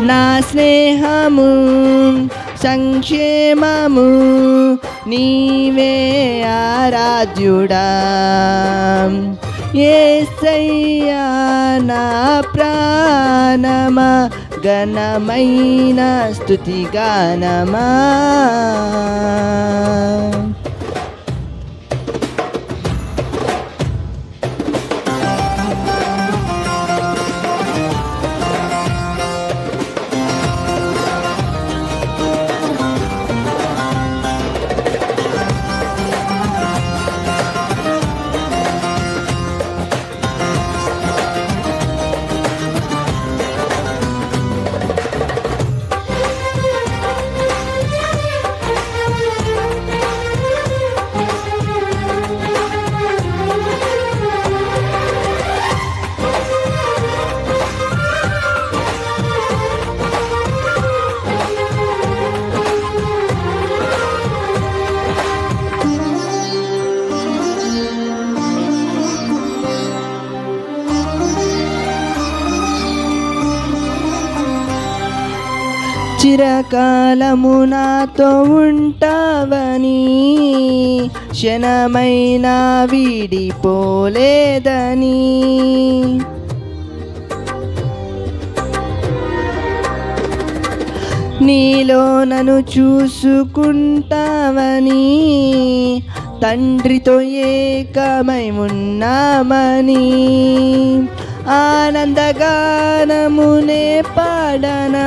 నా స్నేహము సంక్షేమము నీవే ఆరాధ్యుడా. ఏసయ్యా నా ప్రాణమా ఘనమైన స్థుతి గానమా నాతో ఉంటావని క్షణమైన వీడిపోలేదని. నీలో నన్ను చూసుకుంటావని తండ్రితో ఏకమై ఉన్నామని ఆనందగానమునే పాడనా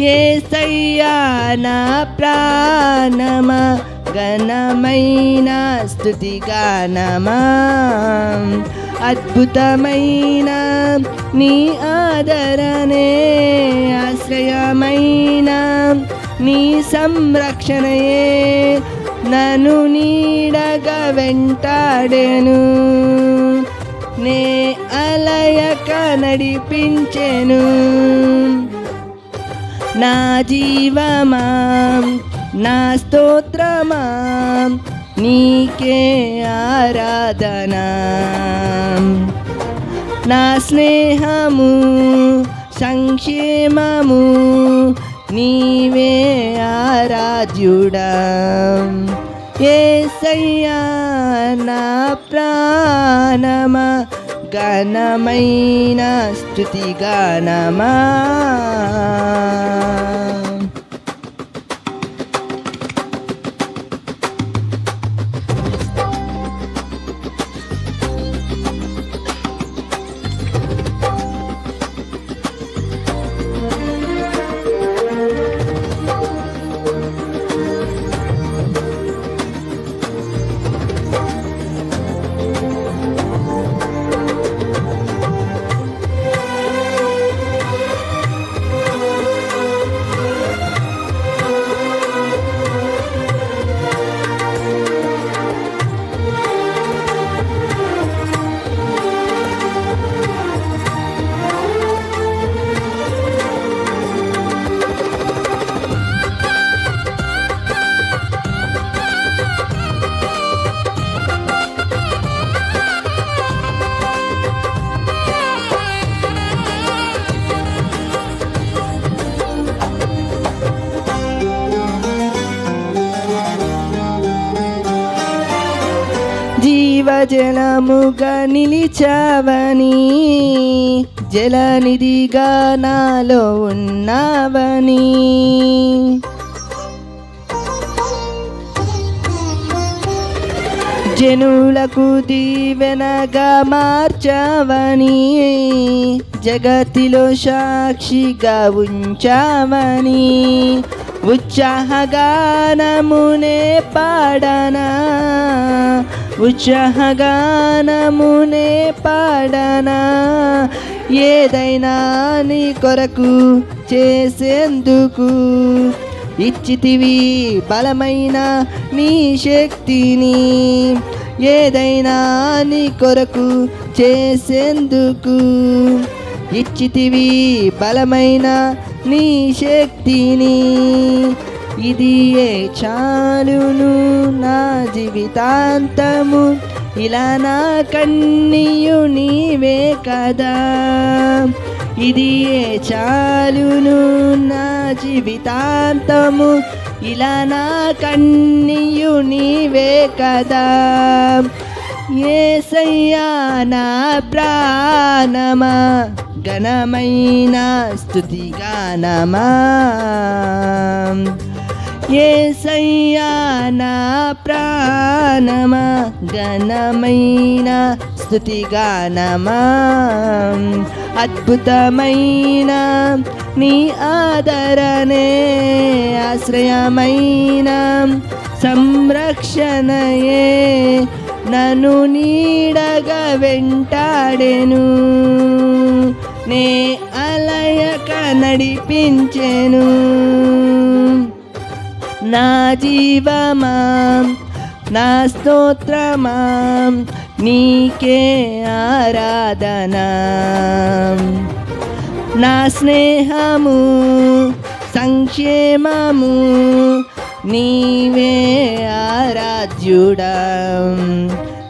ఏసయ్యా నా ప్రాణమా? ఘనమైన స్థుతి గానమా అద్భుతమైన నీ ఆదరణే ఆశ్రయమైన నీ సంరక్షణయే. నన్ను నీడగా వెంటాడెను నే అలయక నడిపించెను. నా జీవమా నా స్తోత్రమా నీకే ఆరాధనా. నా స్నేహము సంక్షేమము నీవే ఆరాధ్యుడా. ఏసయ్యా నా ప్రాణమా ఘనమైన స్థుతిగానమా జీవజలముగా నిలిచావని జలనిధిగా నాలో ఉన్నావని. జనులకు దీవెనగా మార్చావని జగతిలో సాక్షిగా ఉంచామని ఉత్సాహగానమునే పాడనా? ఉత్సాహగానమునే పాడనా? ఏదైనా నీ కొరకు చేసేందుకు ఇచ్చితివి బలమైన నీ శక్తిని. ఏదైనా నీ కొరకు చేసేందుకు ఇచ్చితివి బలమైన నీ శక్తిని. ఇది ఏ చాలును నా జీవితాంతము. ఇలా నా కన్నీయు నీవే కదా. ఇది ఏ చాలును నా జీవితాంతము. ఇలా నా కన్నీయు నీవే కదా. ఏసయ్యా నా ప్రాణమా. ఘనమైన స్థుతి గానమా? నా ప్రాణమా? ఘనమైన స్థుతిగానమా అద్భుతమైన నీ ఆదరణే ఆశ్రయమైన సంరక్షణయే నన్ను నీడగ వెంటాడెను. నే అలయక నడిపించెను. నా జీవమాం నా స్తోత్రమాం నీకే ఆరాధన. నా స్నేహము సంక్షేమము నీవే ఆరాధ్యుడా.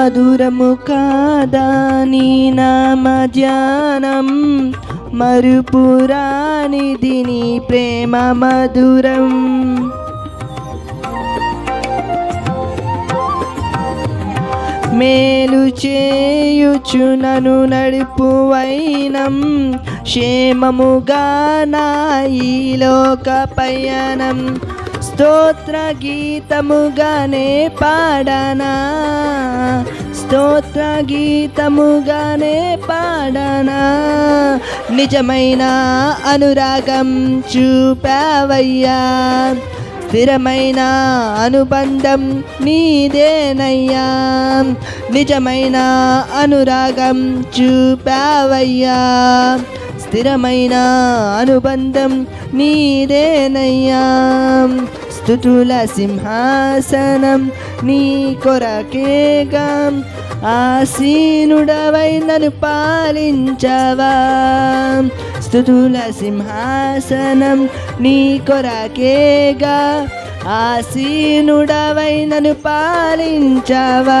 మధురము కాదా నీ నామ ధ్యానం? మరుపురానిది నీ ప్రేమ మధురం. మేలు చేయుచు నను నడుపు వైనం. క్షేమముగా నా ఈ లోక పయనం. స్తోత్ర గీతముగానే పాడనా? స్తోత్ర గీతముగానే పాడనా? నిజమైన అనురాగం చూపావయ్యా. స్థిరమైన అనుబంధం నీదేనయ్యా. నిజమైన అనురాగం చూపావయ్యా. స్థిరమైన అనుబంధం నీదేనయ్యా. స్థుతుల సింహాసనం నీ కొరకేగా ఆసీనుడవై నన్ను పాలించవా. స్థుతుల సింహాసనం నీ కొరకేగా ఆసీనుడవై నన్ను పాలించవా.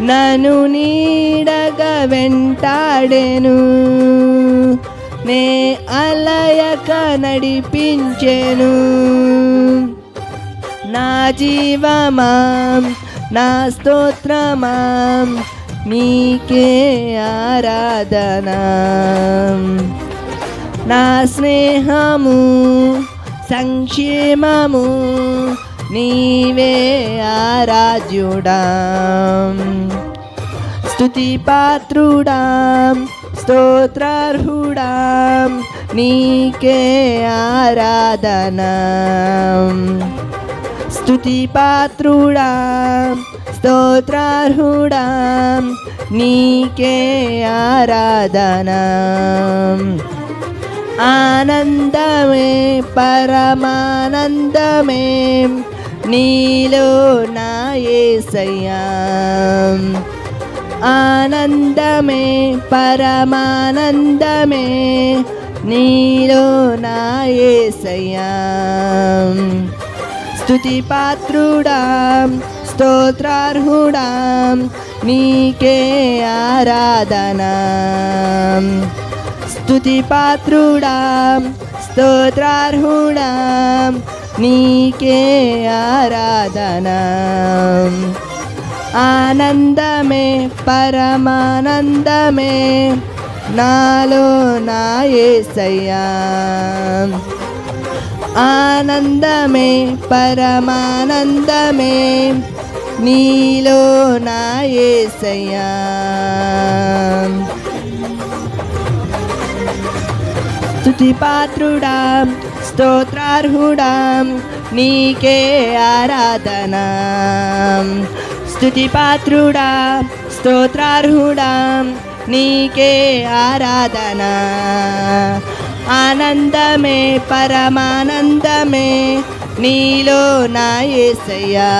నన్ను నీడగ వెంటాడెను. నే అలయక నడిపించెను. నా జీవమాం నా స్తోత్రమాం నీకే ఆరాధన. నా స్నేహము సంక్షేమము నీవే ఆరాధ్యుడా. స్తుతి పాత్రుడాం స్తోత్రార్హుడాం నీకే ఆరాధన. స్తుతి పాత్రుడాం స్తోత్రార్హుడాం నీకే ఆరాధన. ఆనందమే పరమానందమే నీలో నా యేసయ్యా ఆనందమే పరమానందమే నీలో నా యేసయ్యా స్థుతి పాత్రుడాం స్తోత్రార్హుడాం నీకే ఆరాధన. స్తుతి పాత్రుడాం స్తోత్రార్హుడాం నీకే ఆరాధన. ఆనందమే పరమానందమే నాలో నా యేసయ్యా ఆనందమే పరమానందమే నీలో నా యేసయ్యా స్తుతి స్తోత్రార్హుడాం నీకే ఆరాధన. స్తుతి పాత్రుడా స్తోత్రార్హుడాం నీకే ఆరాధనా. ఆనందమే పరమానందమే నీలో నా యేసయ్యా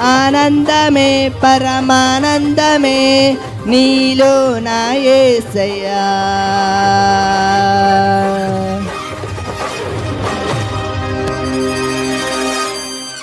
ఆనందమే పరమానందమే నీలో నా యేసయ్యా